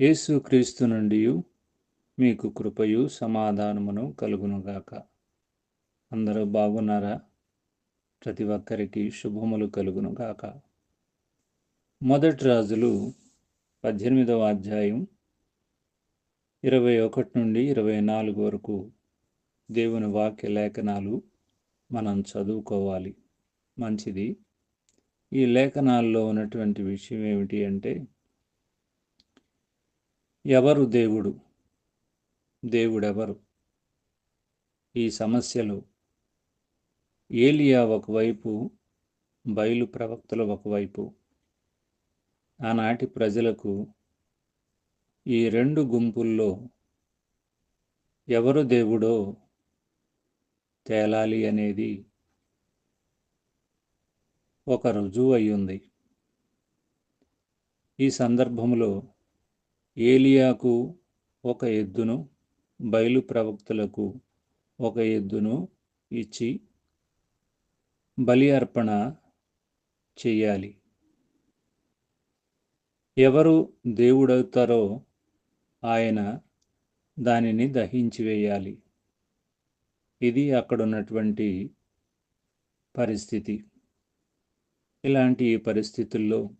యేసుక్రీస్తు నుండి మీకు కృపయు సమాధానమును కలుగునుగాక. అందరూ బాగున్నారా? ప్రతి ఒక్కరికి శుభములు కలుగునుగాక. మొదటి రాజులు పద్దెనిమిదవ అధ్యాయం ఇరవై ఒకటి నుండి ఇరవై నాలుగు వరకు దేవుని వాక్య లేఖనాలు మనం చదువుకోవాలి. మంచిది. ఈ లేఖనాల్లో ఉన్నటువంటి విషయం ఏమిటి అంటే ఎవరు దేవుడు? దేవుడెవరు? ఈ సమస్యలు ఏలియా ఒకవైపు బయలు ప్రవక్తలు ఒకవైపు. ఆనాటి ప్రజలకు ఈ రెండు గుంపుల్లో ఎవరు దేవుడో తేలాలి అనేది ఒక రుజువు అయ్యుంది ఈ సందర్భంలో ఏలియాకు ఒక ఎద్దును బయలు ప్రవక్తలకు ఒక ఎద్దును ఇచ్చి బలి అర్పణ చెయ్యాలి ఎవరు దేవుడవుతారో ఆయన దానిని దహించి వేయాలి. ఇది అక్కడున్నటువంటి పరిస్థితి. ఇలాంటి పరిస్థితుల్లో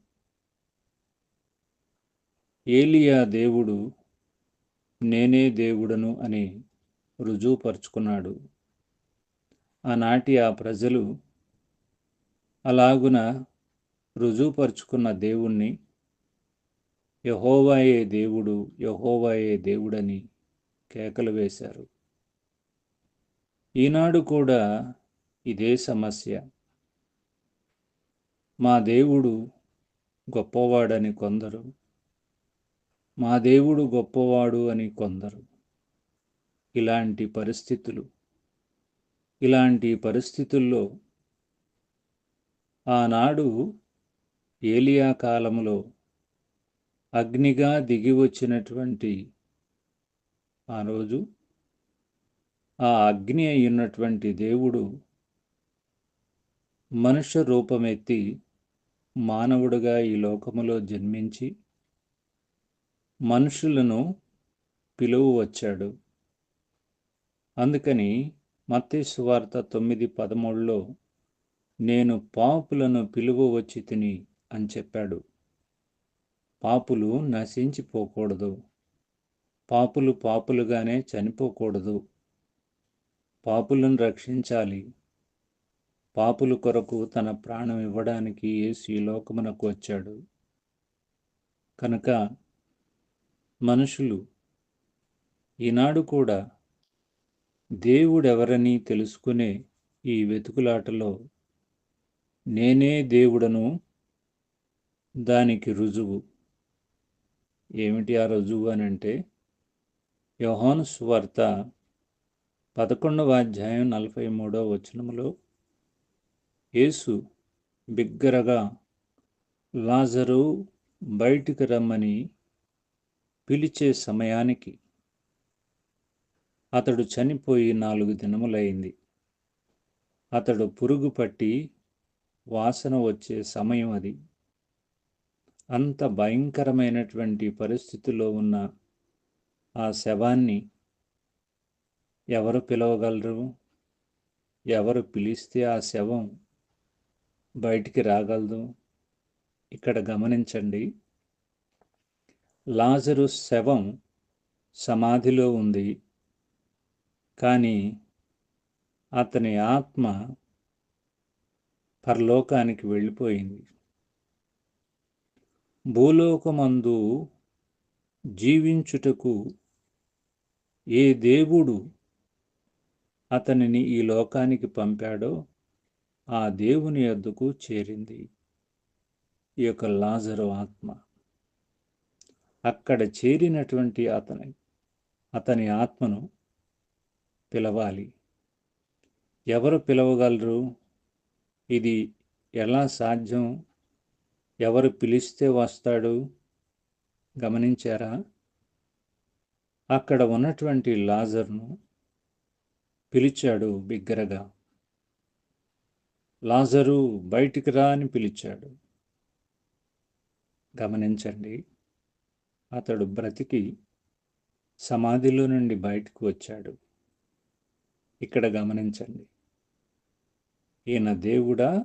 ఏలియా దేవుడు నేనే దేవుడను అని రుజువుపరుచుకున్నాడు. ఆనాటి ఆ ప్రజలు అలాగున రుజువుపరుచుకున్న దేవుణ్ణి యహోవాయే దేవుడు యహోవాయే దేవుడని కేకలు వేశారు. ఈనాడు కూడా ఇదే సమస్య. మా దేవుడు గొప్పవాడని కొందరు మా దేవుడు గొప్పవాడు అని కొందరు. ఇలాంటి పరిస్థితులు ఇలాంటి పరిస్థితుల్లో ఆనాడు ఏలియా కాలంలో అగ్నిగా దిగి వచ్చినటువంటి ఆ రోజు ఆ అగ్ని అయినటువంటి దేవుడు మనుష్య రూపమెత్తి మానవుడుగా ఈ లోకములో జన్మించి మనుషులను పిలువు వచ్చాడు అందుకని మత్తేసు వార్త తొమ్మిది పదమూడులో నేను పాపులను పిలువ వచ్చి తిని అని చెప్పాడు. పాపులు నశించిపోకూడదు. పాపులు పాపులుగానే చనిపోకూడదు. పాపులను రక్షించాలి. పాపుల కొరకు తన ప్రాణం ఇవ్వడానికి యేసు ఈ లోకమునకు వచ్చాడు. కనుక మనుషులు ఈనాడు కూడా దేవుడెవరని తెలుసుకునే ఈ వెతుకులాటలో నేనే దేవుడను దానికి రుజువు. ఏమిటి ఆ రుజువు అని అంటే యోహాను స్వార్త పదకొండవ అధ్యాయం నలభై మూడవ వచనములో యేసు బిగ్గరగా లాజరు బయటికి రమ్మని పిలిచే సమయానికి అతడు చనిపోయి నాలుగు దినములైంది. అతడు పురుగు పట్టి వాసన వచ్చే సమయం అది. అంత భయంకరమైనటువంటి పరిస్థితిలో ఉన్న ఆ శవాన్ని ఎవరు పిలవగలరు? ఎవరు పిలిస్తే ఆ శవం బయటికి రాగలదు? ఇక్కడ గమనించండి. లాజరు శవం సమాధిలో ఉంది. కానీ అతని ఆత్మ పరలోకానికి వెళ్ళిపోయింది. భూలోకమందు జీవించుటకు ఏ దేవుడు అతనిని ఈ లోకానికి పంపాడో ఆ దేవుని యొద్దకు చేరింది ఈ యొక్క లాజరు ఆత్మ. అక్కడ చేరినటువంటి అతని అతని ఆత్మను పిలవాలి. ఎవరు పిలవగలరు? ఇది ఎలా సాధ్యం? ఎవరు పిలిస్తే వస్తాడు? గమనించారా? అక్కడ ఉన్నటువంటి లాజర్ను పిలిచాడు బిగ్గరగా. లాజరు బయటికి రా అని పిలిచాడు. గమనించండి. అతడు బ్రతికి సమాధిలో నుండి బయటకు వచ్చాడు. ఇక్కడ గమనించండి. ఈయన దేవుడా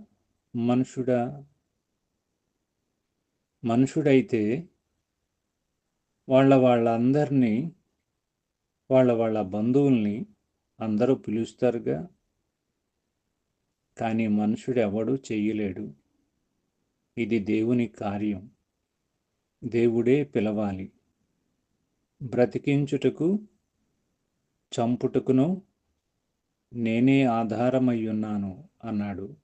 మనుషుడా? మనుషుడైతే వాళ్ళ వాళ్ళందరినీ వాళ్ళ వాళ్ళ బంధువుల్ని అందరూ పిలుస్తారుగా. కానీ మనుషుడు ఎవడూ చెయ్యలేడు ఇది దేవుని కార్యం. దేవుడే పిలవాలి. బ్రతికించుటకు చంపుటకును నేనే ఆధారమయ్యున్నాను అన్నాడు.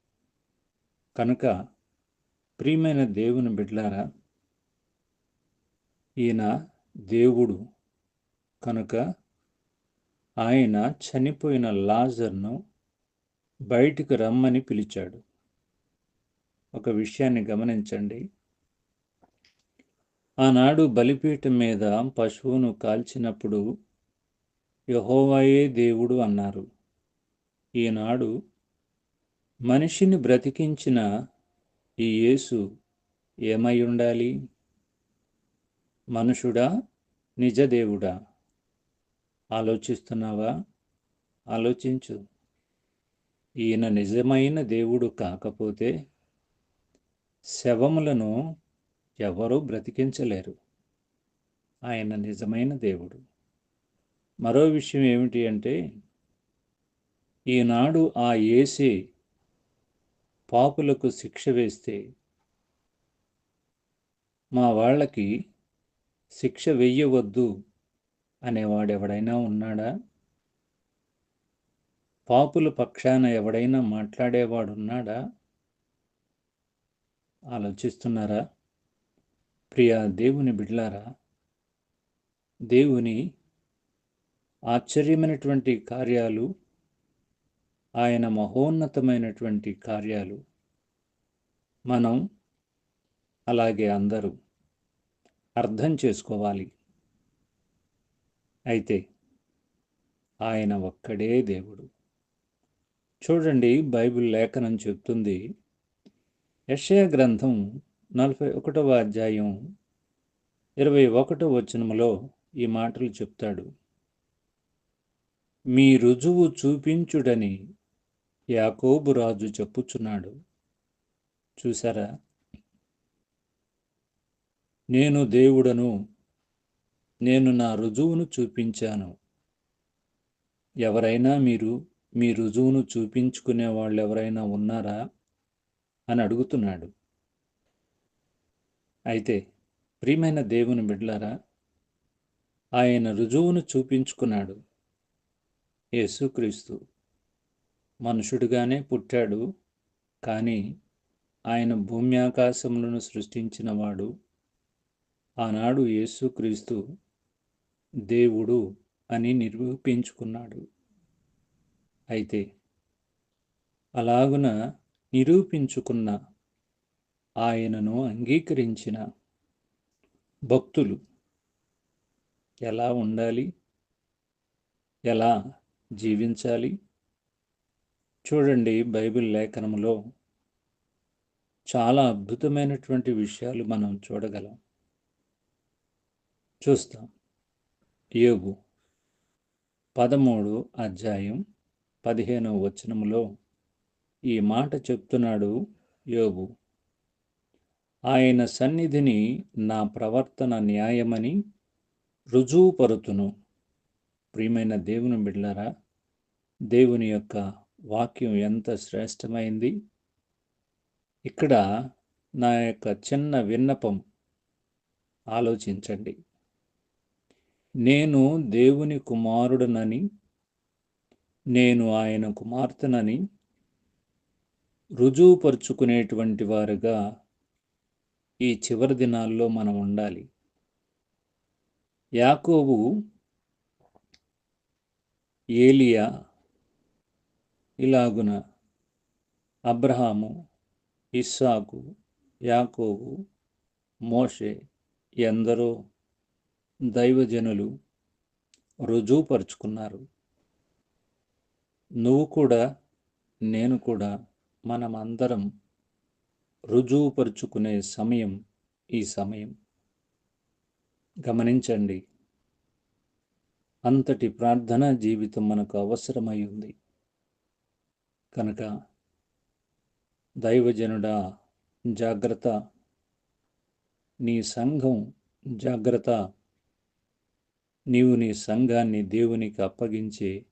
కనుక ప్రియమైన దేవుని బిడ్లారా ఈయన దేవుడు. కనుక ఆయన చనిపోయిన లాజర్ను బయటికి రమ్మని పిలిచాడు. ఒక విషయాన్ని గమనించండి. ఆనాడు బలిపీఠం మీద పశువును కాల్చినప్పుడు యహోవాయే దేవుడు అన్నారు. ఈనాడు మనిషిని బ్రతికించిన ఈ యేసు ఏమై ఉండాలి? మనుషుడా నిజదేవుడా? ఆలోచిస్తున్నావా? ఆలోచించు. ఈయన నిజమైన దేవుడు కాకపోతే శవములను ఎవరూ బ్రతికించలేరు. ఆయన నిజమైన దేవుడు. మరో విషయం ఏమిటి అంటే ఈనాడు ఆ ఏసే పాపులకు శిక్ష వేస్తే మా వాళ్ళకి శిక్ష వెయ్యవద్దు అనేవాడెవడైనా ఉన్నాడా? పాపుల పక్షాన ఎవడైనా మాట్లాడేవాడున్నాడా? ఆలోచిస్తున్నారా? ప్రియ దేవుని బిడ్లారా దేవుని ఆశ్చర్యమైనటువంటి కార్యాలు ఆయన మహోన్నతమైనటువంటి కార్యాలు మనం అలాగే అందరూ అర్థం చేసుకోవాలి. అయితే ఆయన ఒక్కడే దేవుడు. చూడండి బైబిల్ లేఖనం చెప్తుంది యషయ గ్రంథం నలభై ఒకటవ అధ్యాయం ఇరవై ఒకటో వచనములో ఈ మాటలు చెప్తాడు. మీ రుజువు చూపించుడని యాకోబు రాజు చెప్పుచున్నాడు. చూసారా నేను దేవుడను నేను నా రుజువును చూపించాను. ఎవరైనా మీరు మీ రుజువును చూపించుకునే వాళ్ళు ఎవరైనా ఉన్నారా? అని అడుగుతున్నాడు. అయితే ప్రియమైన దేవుని బిడ్లారా ఆయన రుజువును చూపించుకున్నాడు. యేసుక్రీస్తు మనుషుడిగానే పుట్టాడు కానీ ఆయన భూమి ఆకాశములను సృష్టించినవాడు. ఆనాడు యేసుక్రీస్తు దేవుడు అని నిరూపించుకున్నాడు. అయితే అలాగున నిరూపించుకున్న ఆయనను అంగీకరించిన భక్తులు ఎలా ఉండాలి? ఎలా జీవించాలి? చూడండి బైబిల్ లేఖనములో చాలా అద్భుతమైనటువంటి విషయాలు మనం చూడగలం. చూస్తాం. యోగు పదమూడు అధ్యాయం పదిహేనవ వచనములో ఈ మాట చెప్తున్నాడు యోగు ఆయన సన్నిధిని నా ప్రవర్తన న్యాయమని రుజువుపరుతును. ప్రియమైన దేవుని బిడ్లారా దేవుని యొక్క వాక్యం ఎంత శ్రేష్టమైంది. ఇక్కడ నా యొక్క చిన్న విన్నపం ఆలోచించండి. నేను దేవుని కుమారుడనని నేను ఆయన కుమార్తెనని రుజువుపరుచుకునేటువంటి వారుగా ఈ చివరి దినాల్లో మనం ఉండాలి. యాకోబు ఏలియా ఇలాగున అబ్రహాము ఇస్సాకు యాకోబు మోషే ఎందరో దైవజనులు రుజువుపరుచుకున్నారు. నువ్వు కూడా నేను కూడా మనమందరం రుజువుపరుచుకునే సమయం ఈ సమయం. గమనించండి. అంతటి ప్రార్థనా జీవితం మనకు అవసరమై ఉంది. కనుక దైవజనుడా జాగ్రత్త. నీ సంఘం జాగ్రత్త. నీవు నీ సంఘాన్ని దేవునికి అప్పగించే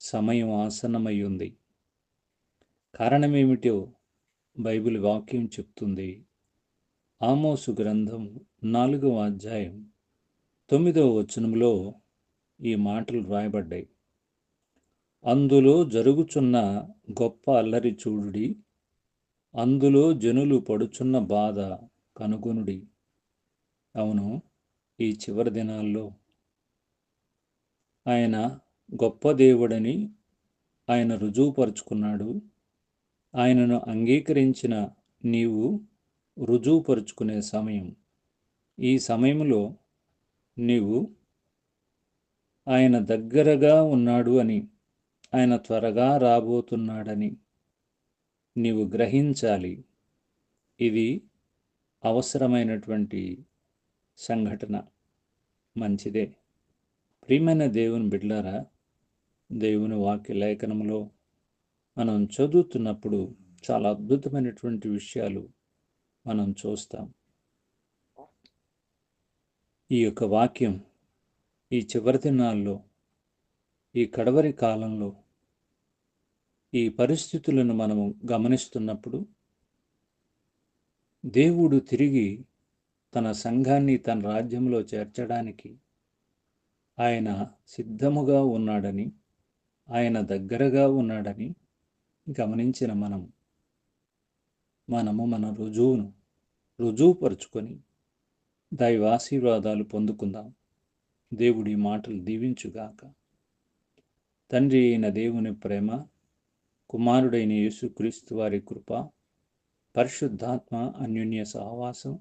సమయం ఆసన్నమై ఉంది. కారణమేమిటో బైబిల్ వాక్యం చెప్తుంది. ఆమోసు గ్రంథం నాలుగవ అధ్యాయం తొమ్మిదవ వచనంలో ఈ మాటలు రాయబడ్డాయి అందులో జరుగుచున్న గొప్ప అల్లరి చూడుడి అందులో జనులు పడుచున్న బాధ కనుగొనుడి. అవును ఈ చివరి దినాల్లో ఆయన గొప్ప దేవుడని ఆయన రుజువుపరుచుకున్నాడు. ఆయనను అంగీకరించిన నీవు రుజువుపరుచుకునే సమయం. ఈ సమయంలో నీవు ఆయన దగ్గరగా ఉన్నాడు అని ఆయన త్వరగా రాబోతున్నాడని నీవు గ్రహించాలి. ఇది అవసరమైనటువంటి సంఘటన. మంచిదే. ప్రియమైన దేవుని బిడ్లారా దేవుని వాక్య లేఖనంలో మనం చదువుతున్నప్పుడు చాలా అద్భుతమైనటువంటి విషయాలు మనం చూస్తాం. ఈ యొక్క వాక్యం ఈ చివరి దినాల్లో ఈ కడవరి కాలంలో ఈ పరిస్థితులను మనము గమనిస్తున్నప్పుడు దేవుడు తిరిగి తన సంఘాన్ని తన రాజ్యంలో చేర్చడానికి ఆయన సిద్ధముగా ఉన్నాడని ఆయన దగ్గరగా ఉన్నాడని గమనించిన మనం మనము మన రుజువును రుజువుపరుచుకొని దైవాశీర్వాదాలు పొందుకుందాం. దేవుడి మాటలు దీవించుగాక. తండ్రి అయిన దేవుని ప్రేమ కుమారుడైన యేసుక్రీస్తు వారి కృప పరిశుద్ధాత్మ అన్యోన్య సహవాసం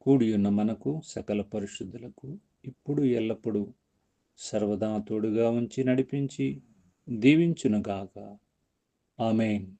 కూడి ఉన్న మనకు సకల పరిశుద్ధులకు ఇప్పుడు ఎల్లప్పుడూ సర్వదా తోడుగా ఉంచి నడిపించి దీవించునుగాక. Amen.